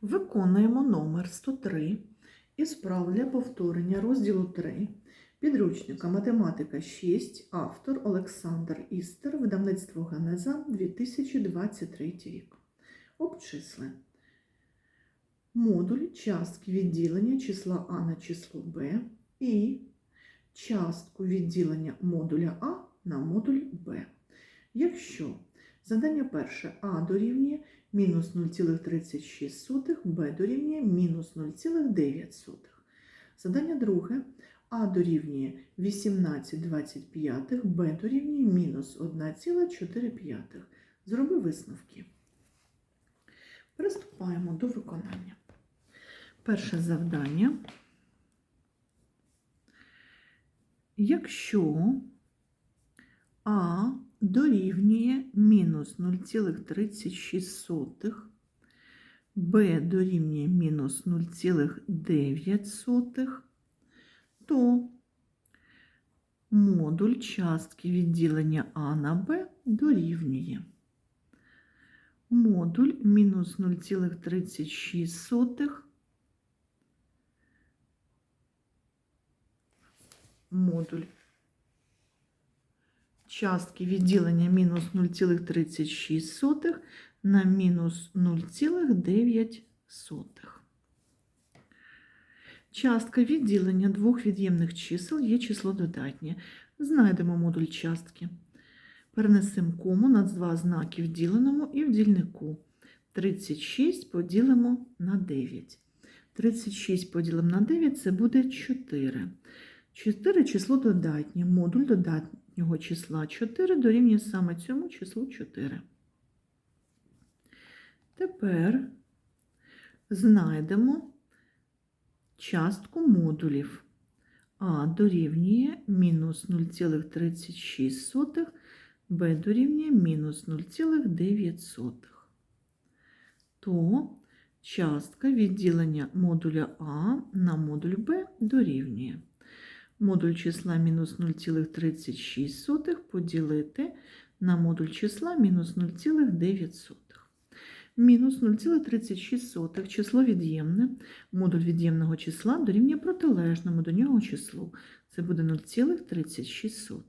Виконуємо номер 103 із прав для повторення розділу 3 підручника Математика 6, автор Олександр Істер, видавництво Генеза 2023 рік. Обчисли. Модуль частки відділення числа А на число Б і частку відділення модуля А на модуль Б. Якщо Задання перше А дорівнює мінус 0,36, Б дорівнює мінус 0,9. Задання друге А дорівнює 18,25, Б дорівнює мінус 1,4. Зроби висновки. Приступаємо до виконання. Перше завдання. Якщо А дорівнює мінус 0,36, Б дорівнює мінус 0,9, то модуль частки відділення А на Б дорівнює. Модуль мінус 0,36 модуль частки відділення мінус 0,36 на мінус 0,9. Частка відділення двох від'ємних чисел є число додатнє. Знайдемо модуль частки. Перенесемо кому над два знаки в діленому і в дільнику. 36 поділимо на 9. 36 поділимо на 9 це буде 4. 4 число додатнє. Модуль додатнього числа 4 дорівнює саме цьому числу 4. Тепер знайдемо частку модулів. А дорівнює мінус 0,36, Б дорівнює мінус 0,9. То частка відділення модуля А на модуль Б дорівнює. Модуль числа мінус 0,36 поділити на модуль числа мінус 0,9. Мінус 0,36 число від'ємне, модуль від'ємного числа дорівнює протилежному до нього числу. Це буде 0,36.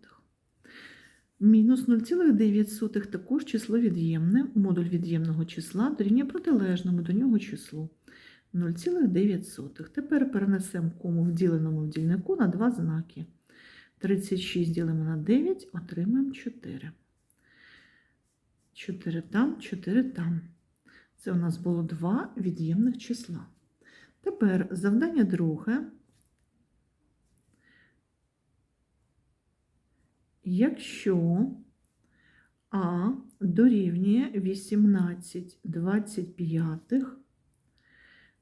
Мінус 0,9 також число від'ємне, модуль від'ємного числа дорівнює протилежному до нього числу. 0,9. Тепер перенесемо кому в діленому дільнику на два знаки. 36 ділимо на 9, отримаємо 4. 4 там, 4 там. Це у нас було два від'ємних числа. Тепер завдання друге. Якщо А дорівнює 18 25,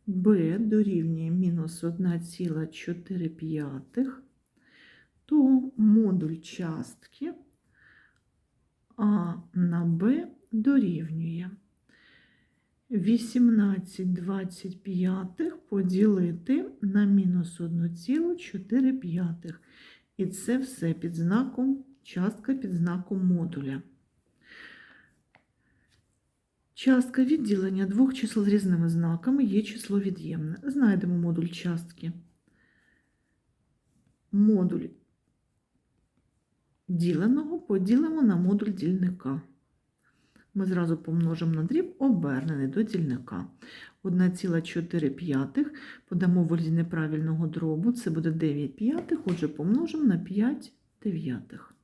Б дорівнює мінус 1,4, то модуль частки А на Б дорівнює 18 25 поділити на мінус 1,4. І це все під знаком, частка під знаком модуля. Частка відділення двох чисел з різними знаками є число від'ємне. Знайдемо модуль частки. Модуль діленого поділимо на модуль дільника. Ми зразу помножимо на дріб обернений до дільника. 1,4 подамо вигляді неправильного дробу, це буде 9 п'ятих, отже, помножимо на 5 дев'ятих.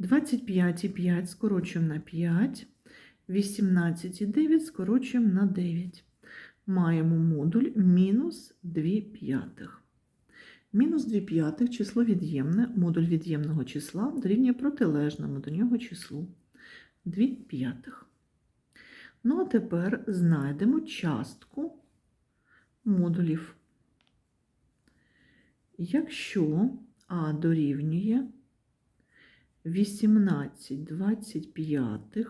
25 і 5 скорочуємо на 5, 18 і 9 скорочуємо на 9. Маємо модуль мінус 2 п'ятих. Мінус 2 п'ятих число від'ємне, модуль від'ємного числа дорівнює протилежному до нього числу 2 п'ятих. Ну, а тепер знайдемо частку модулів. Якщо А дорівнює 18 25,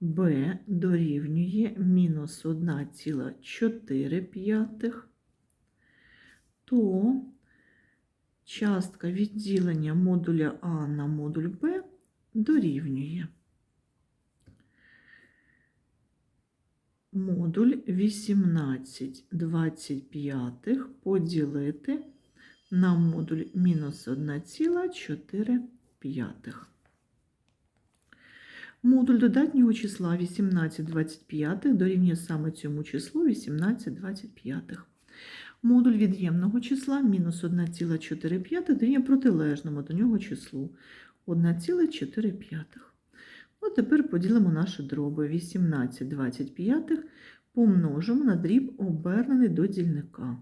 Б дорівнює мінус 1,4, то частка відділення модуля А на модуль Б дорівнює модуль 18 25 поділити на модуль мінус 1,4. Модуль додатнього числа 18 25 дорівнює саме цьому числу 18 25. Модуль від'ємного числа мінус 1,4 дорівнює протилежному до нього числу 1,4. Ну, тепер поділимо наші дроби. 18 25 помножимо на дріб обернений до дільника.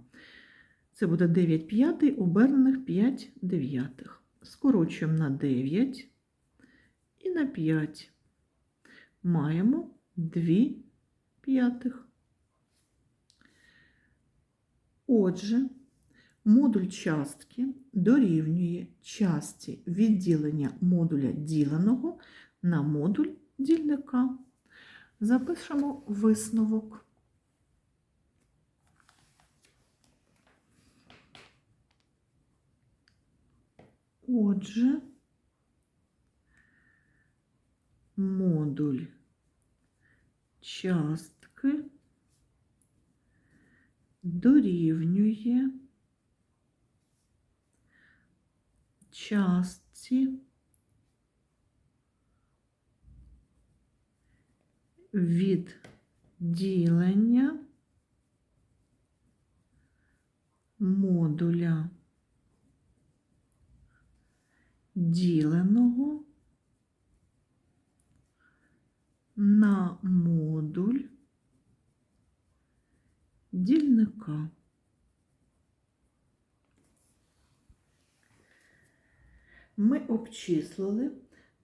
Це буде 9 п'ятий обернених 5 дев'ятих. Скорочуємо на 9 і на 5. Маємо 2 п'ятих. Отже, модуль частки дорівнює частці відділення модуля діленого на модуль дільника. Запишемо висновок. Отже, модуль частки дорівнює частці відділення модуля діленого на модуль дільника. Ми обчислили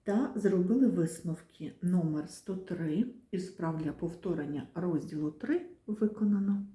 та зробили висновки номер 103 із справ для повторення розділу 3 виконано.